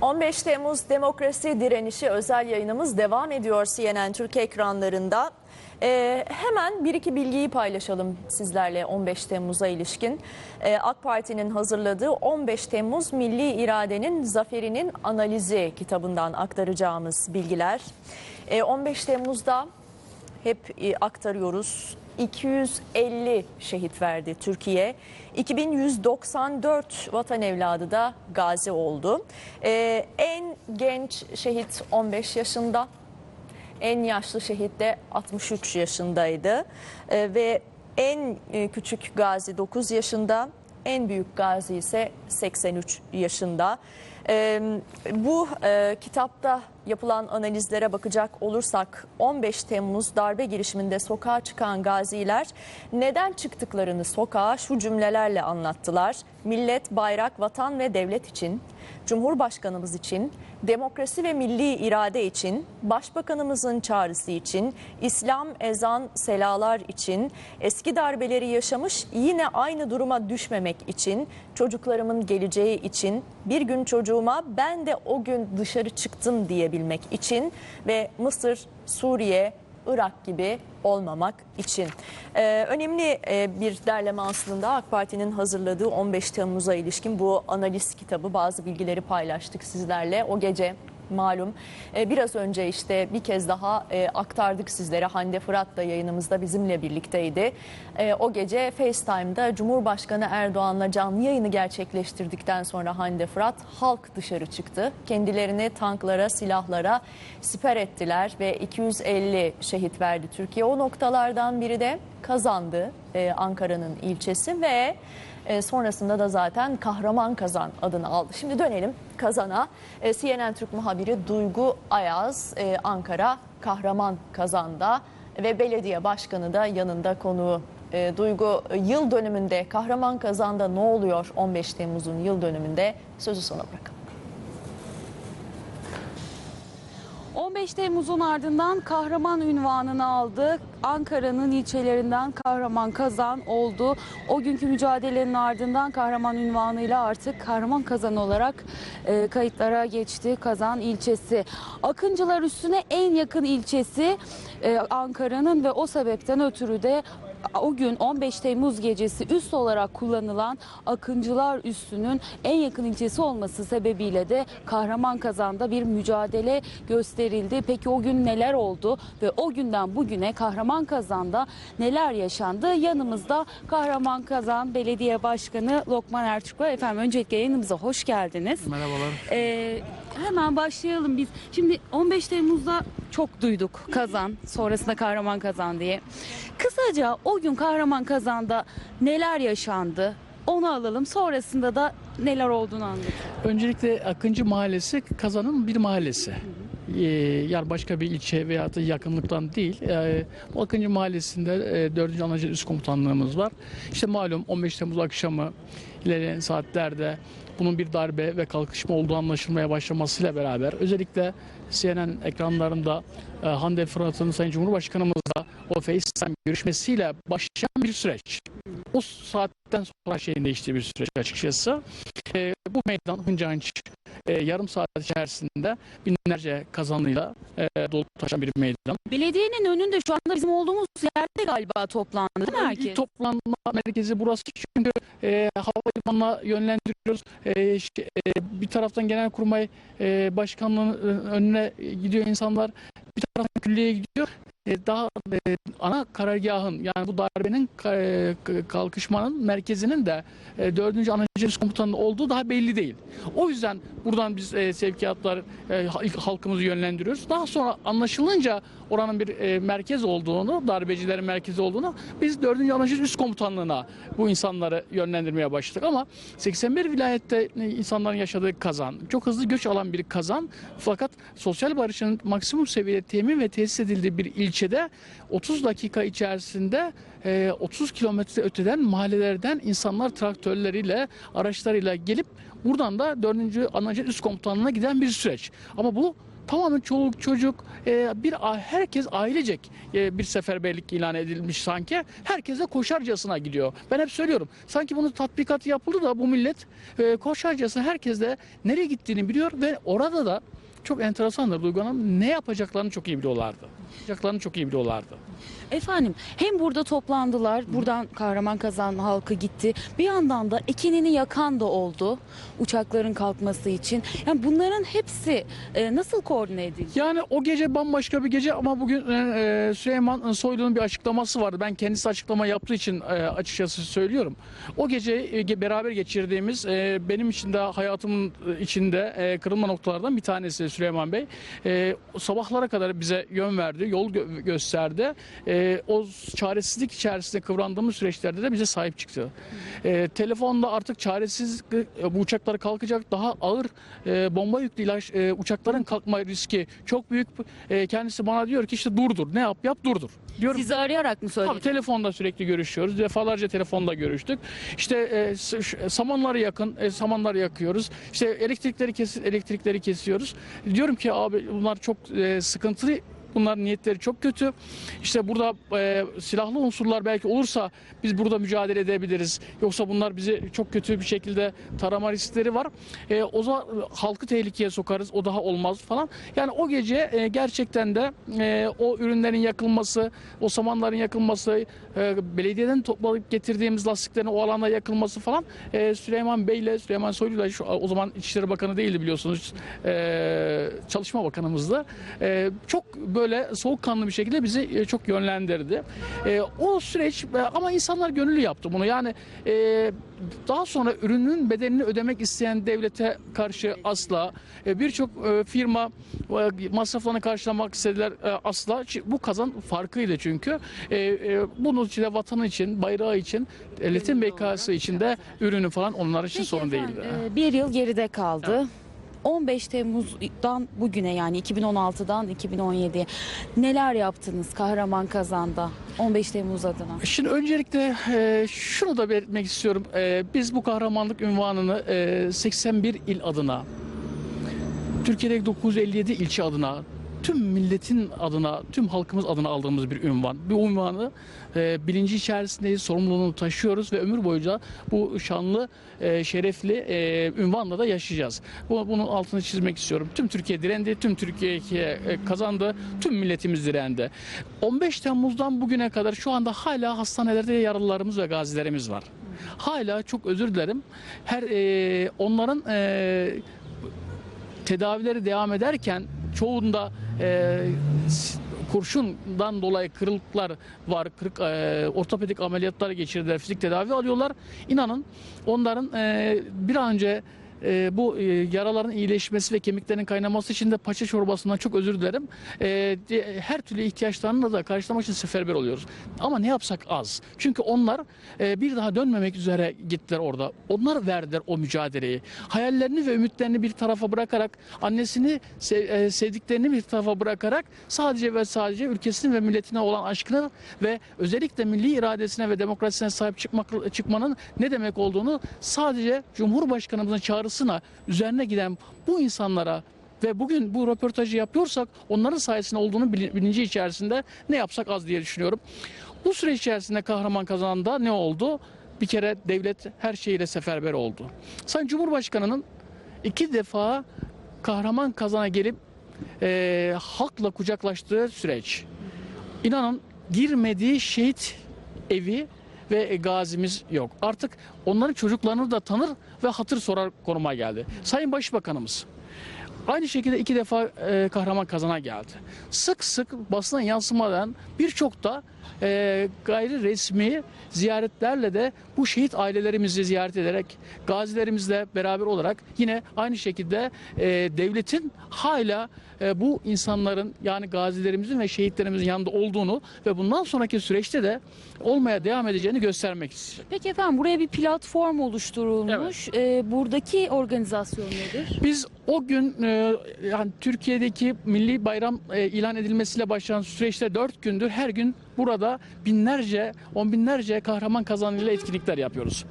15 Temmuz Demokrasi Direnişi özel yayınımız devam ediyor CNN Türk ekranlarında. Ee, hemen bir iki bilgiyi paylaşalım sizlerle 15 Temmuz'a ilişkin. Ee, AK Parti'nin hazırladığı 15 Temmuz Milli İradenin Zaferinin Analizi kitabından aktaracağımız bilgiler. Ee, 15 Temmuz'da hep e, aktarıyoruz. 250 şehit verdi Türkiye. 2194 vatan evladı da gazi oldu. Ee, en genç şehit 15 yaşında. En yaşlı şehit de 63 yaşındaydı. Ee, ve en e, küçük gazi 9 yaşında. En büyük gazi ise 83 yaşında. Bu e, kitapta yapılan analizlere bakacak olursak 15 Temmuz darbe girişiminde sokağa çıkan gaziler neden çıktıklarını sokağa şu cümlelerle anlattılar. Millet, bayrak, vatan ve devlet için, Cumhurbaşkanımız için, demokrasi ve milli irade için, Başbakanımızın çağrısı için, İslam, ezan, selalar için, eski darbeleri yaşamış yine aynı duruma düşmemek için, çocuklarımın geleceği için, bir gün çocuğuma ben de o gün dışarı çıktım diyebilmek için ve Mısır, Suriye, Irak gibi olmamak için. Ee, önemli e, bir derleme aslında AK Parti'nin hazırladığı 15 Temmuz'a ilişkin bu analiz kitabı bazı bilgileri paylaştık sizlerle. O gece malum e, biraz önce işte bir kez daha e, aktardık sizlere. Hande Fırat da yayınımızda bizimle birlikteydi. E, o gece FaceTime'da Cumhurbaşkanı Erdoğan'la canlı yayını gerçekleştirdikten sonra Hande Fırat halk dışarı çıktı. Kendilerini tanklara, silahlara siper ettiler ve 250 şehit verdi Türkiye. O noktalardan biri de kazandı Ankara'nın ilçesi ve sonrasında da zaten Kahraman Kazan adını aldı. Şimdi dönelim Kazan'a. E, CNN Türk muhabiri Duygu Ayaz e, Ankara Kahraman Kazan'da ve belediye başkanı da yanında konuğu. E, Duygu yıl dönümünde Kahraman Kazan'da ne oluyor 15 Temmuz'un yıl dönümünde sözü sana bırakalım. 15 Temmuz'un ardından kahraman ünvanını aldı. Ankara'nın ilçelerinden kahraman kazan oldu. O günkü mücadelenin ardından kahraman ünvanıyla artık kahraman kazan olarak e, kayıtlara geçti Kazan ilçesi. Akıncılar üstüne en yakın ilçesi e, Ankara'nın ve o sebepten ötürü de o gün 15 Temmuz gecesi üst olarak kullanılan Akıncılar Üssü'nün en yakın ilçesi olması sebebiyle de Kahraman Kazan'da bir mücadele gösterildi. Peki o gün neler oldu ve o günden bugüne Kahraman Kazan'da neler yaşandı? Yanımızda Kahraman Kazan Belediye Başkanı Lokman Erçuk var. Efendim öncelikle yayınımıza hoş geldiniz. Merhabalar. Ee, hemen başlayalım biz. Şimdi 15 Temmuz'da çok duyduk Kazan, sonrasında Kahraman Kazan diye. Kısaca o gün Kahraman Kazan'da neler yaşandı? Onu alalım. Sonrasında da neler olduğunu anlatalım. Öncelikle Akıncı Mahallesi Kazan'ın bir mahallesi. Yani başka bir ilçe veya da yakınlıktan değil. Akıncı Mahallesi'nde e, 4. Anacı Üst Komutanlığımız var. İşte malum 15 Temmuz akşamı ilerleyen saatlerde bunun bir darbe ve kalkışma olduğu anlaşılmaya başlamasıyla beraber özellikle CNN ekranlarında e, Hande Fırat'ın Sayın Cumhurbaşkanımızla o FaceTime görüşmesiyle başlayan bir süreç. O saatten sonra şeyin değiştiği bir süreç açıkçası. E, bu meydan Hıncanç e, yarım saat içerisinde binlerce kazanıyla e, dolup taşan bir meydan. Belediyenin önünde şu anda bizim olduğumuz yerde galiba toplandı değil mi herkes? toplanma merkezi burası çünkü e, havalimanına yönlendiriyoruz. E, ş- e, bir taraftan Genelkurmay e, Başkanlığı'nın önüne gidiyor insanlar. Bir taraftan külliyeye gidiyor. E, daha e, ana karargahın yani bu darbenin e, kalkışmanın merkezinin de e, 4. Anadolu Komutanı'nın olduğu daha belli değil. O yüzden buradan biz e, sevkiyatlar e, halkımızı yönlendiriyoruz. Daha sonra anlaşılınca oranın bir e, merkez olduğunu, darbecilerin merkezi olduğunu biz 4. Anadolu Üst Komutanlığı'na bu insanları yönlendirmeye başladık ama 81 vilayette e, insanların yaşadığı kazan, çok hızlı göç alan bir kazan fakat sosyal barışın maksimum seviyede temin ve tesis edildiği bir ilçede 30 dakika içerisinde e, 30 kilometre öteden mahallelerden insanlar traktörleriyle, araçlarıyla gelip buradan da 4. Anadolu Üst Komutanlığı'na giden bir süreç. Ama bu tamamen çoluk çocuk e, bir herkes ailecek e, bir seferberlik ilan edilmiş sanki. Herkes de koşarcasına gidiyor. Ben hep söylüyorum. Sanki bunun tatbikatı yapıldı da bu millet e, koşarcasına herkes de nereye gittiğini biliyor ve orada da çok enteresandır Duygu Hanım. Ne yapacaklarını çok iyi biliyorlardı. Yapacaklarını çok iyi biliyorlardı. Efendim hem burada toplandılar, buradan Kahraman halkı gitti. Bir yandan da ekinini yakan da oldu uçakların kalkması için. Yani bunların hepsi e, nasıl koordine edildi? Yani o gece bambaşka bir gece ama bugün e, Süleyman Soylu'nun bir açıklaması vardı. Ben kendisi açıklama yaptığı için e, açıkçası söylüyorum. O gece e, beraber geçirdiğimiz e, benim için de hayatımın içinde e, kırılma noktalardan bir tanesi Süleyman Bey. E, sabahlara kadar bize yön verdi, yol gö- gösterdi. E, o çaresizlik içerisinde kıvrandığımız süreçlerde de bize sahip çıktı. E, telefonda artık çaresiz e, bu uçaklar kalkacak daha ağır e, bomba yüklü ilaç e, uçakların kalkma riski çok büyük. E, kendisi bana diyor ki işte durdur ne yap yap durdur. Diyorum Sizi arayarak mı Tabii söyledi? telefonda sürekli görüşüyoruz. Defalarca telefonda görüştük. İşte e, s- ş- yakın, e, samanları yakıyoruz. İşte elektrikleri kes elektrikleri kesiyoruz. Diyorum ki abi bunlar çok e, sıkıntılı. Bunların niyetleri çok kötü. İşte burada e, silahlı unsurlar belki olursa biz burada mücadele edebiliriz. Yoksa bunlar bizi çok kötü bir şekilde tarama riskleri var. E, o zaman halkı tehlikeye sokarız. O daha olmaz falan. Yani o gece e, gerçekten de e, o ürünlerin yakılması, o samanların yakılması, e, belediyeden toplayıp getirdiğimiz lastiklerin o alanda yakılması falan e, Süleyman Bey ile Süleyman Soylu ile şu, o zaman İçişleri Bakanı değildi biliyorsunuz. E, Çalışma Bakanımızdı. E, çok böyle soğukkanlı bir şekilde bizi e, çok yönlendirdi. E, o süreç e, ama insanlar gönüllü yaptı bunu. Yani e, daha sonra ürünün bedelini ödemek isteyen devlete karşı asla birçok firma masraflarını karşılamak istediler asla. Bu kazan farkıydı çünkü. Bunun için de vatanı için, bayrağı için, devletin bekası için de ürünü falan onlar için Peki sorun efendim, değildi. bir yıl geride kaldı. 15 Temmuz'dan bugüne yani 2016'dan 2017'ye neler yaptınız Kahraman Kazan'da 15 Temmuz adına? Şimdi öncelikle e, şunu da belirtmek istiyorum. E, biz bu kahramanlık ünvanını e, 81 il adına, Türkiye'deki 957 ilçe adına, tüm milletin adına, tüm halkımız adına aldığımız bir ünvan. Bu ünvanı e, bilinci içerisindeyiz, sorumluluğunu taşıyoruz ve ömür boyunca bu şanlı, e, şerefli e, ünvanla da yaşayacağız. Bu, bunun altını çizmek istiyorum. Tüm Türkiye direndi, tüm Türkiye e, kazandı, tüm milletimiz direndi. 15 Temmuz'dan bugüne kadar şu anda hala hastanelerde yaralılarımız ve gazilerimiz var. Hala çok özür dilerim. Her e, onların e, tedavileri devam ederken çoğunda e, kurşundan dolayı kırıklar var. Kırık, e, ortopedik ameliyatlar geçirdiler. Fizik tedavi alıyorlar. İnanın onların e, bir an önce e, bu e, yaraların iyileşmesi ve kemiklerin kaynaması için de paça çorbasından çok özür dilerim. E, di- her türlü ihtiyaçlarını da karşılamak için seferber oluyoruz. Ama ne yapsak az. Çünkü onlar e, bir daha dönmemek üzere gittiler orada. Onlar verdiler o mücadeleyi. Hayallerini ve ümitlerini bir tarafa bırakarak, annesini sev- e, sevdiklerini bir tarafa bırakarak sadece ve sadece ülkesine ve milletine olan aşkını ve özellikle milli iradesine ve demokrasisine sahip çıkmak, çıkmanın ne demek olduğunu sadece Cumhurbaşkanımızın çağrısına üzerine giden bu insanlara ve bugün bu röportajı yapıyorsak onların sayesinde olduğunu bilin- bilinci içerisinde ne yapsak az diye düşünüyorum. Bu süreç içerisinde kahraman kazanında ne oldu? Bir kere devlet her şeyiyle seferber oldu. Sayın Cumhurbaşkanı'nın iki defa kahraman kazana gelip eee, halkla kucaklaştığı süreç. İnanın girmediği şehit evi ve gazimiz yok. Artık onların çocuklarını da tanır ve hatır sorar konuma geldi. Sayın Başbakanımız Aynı şekilde iki defa e, kahraman kazana geldi. Sık sık basına yansımadan birçok da e, gayri resmi ziyaretlerle de bu şehit ailelerimizi ziyaret ederek gazilerimizle beraber olarak yine aynı şekilde e, devletin hala e, bu insanların yani gazilerimizin ve şehitlerimizin yanında olduğunu ve bundan sonraki süreçte de olmaya devam edeceğini göstermek istiyor. Peki efendim buraya bir platform oluşturulmuş. E, buradaki organizasyon nedir? Biz o gün e, yani Türkiye'deki milli bayram e, ilan edilmesiyle başlayan süreçte dört gündür her gün burada binlerce, on binlerce kahraman kazanıyla etkinlikler yapıyoruz.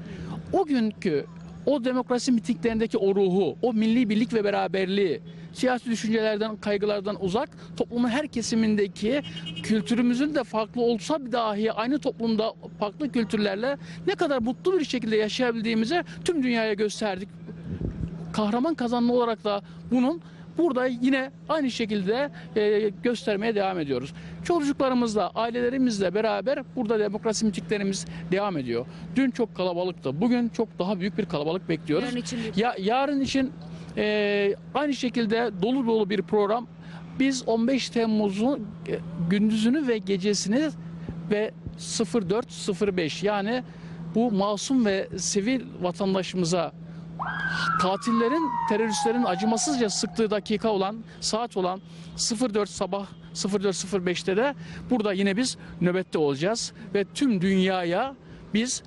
O günkü o demokrasi mitinglerindeki o ruhu, o milli birlik ve beraberliği siyasi düşüncelerden, kaygılardan uzak, toplumun her kesimindeki kültürümüzün de farklı olsa dahi aynı toplumda farklı kültürlerle ne kadar mutlu bir şekilde yaşayabildiğimizi tüm dünyaya gösterdik. Kahraman kazanma olarak da bunun burada yine aynı şekilde e, göstermeye devam ediyoruz. Çocuklarımızla, ailelerimizle beraber burada demokrasi mitiklerimiz devam ediyor. Dün çok kalabalıktı. Bugün çok daha büyük bir kalabalık bekliyoruz. Yarın için Ya yarın için e, aynı şekilde dolu dolu bir program. Biz 15 Temmuz'un e, gündüzünü ve gecesini ve 0405 yani bu masum ve sivil vatandaşımıza katillerin, teröristlerin acımasızca sıktığı dakika olan, saat olan 04 sabah 04.05'te de burada yine biz nöbette olacağız ve tüm dünyaya biz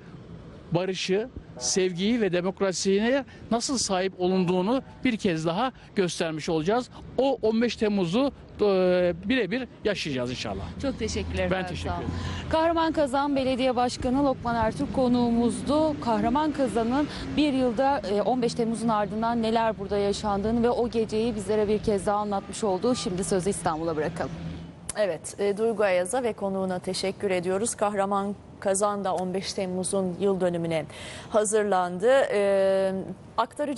barışı, sevgiyi ve demokrasiye nasıl sahip olunduğunu bir kez daha göstermiş olacağız. O 15 Temmuz'u birebir yaşayacağız inşallah. Çok teşekkürler. Ben teşekkür ederim. Kahraman Kazan Belediye Başkanı Lokman Ertürk konuğumuzdu. Kahraman Kazan'ın bir yılda e, 15 Temmuz'un ardından neler burada yaşandığını ve o geceyi bizlere bir kez daha anlatmış oldu. Şimdi sözü İstanbul'a bırakalım. Evet, e, Duygu Ayaz'a ve konuğuna teşekkür ediyoruz. Kahraman Kazan da 15 Temmuz'un yıl dönümüne hazırlandı. E, aktaracağım.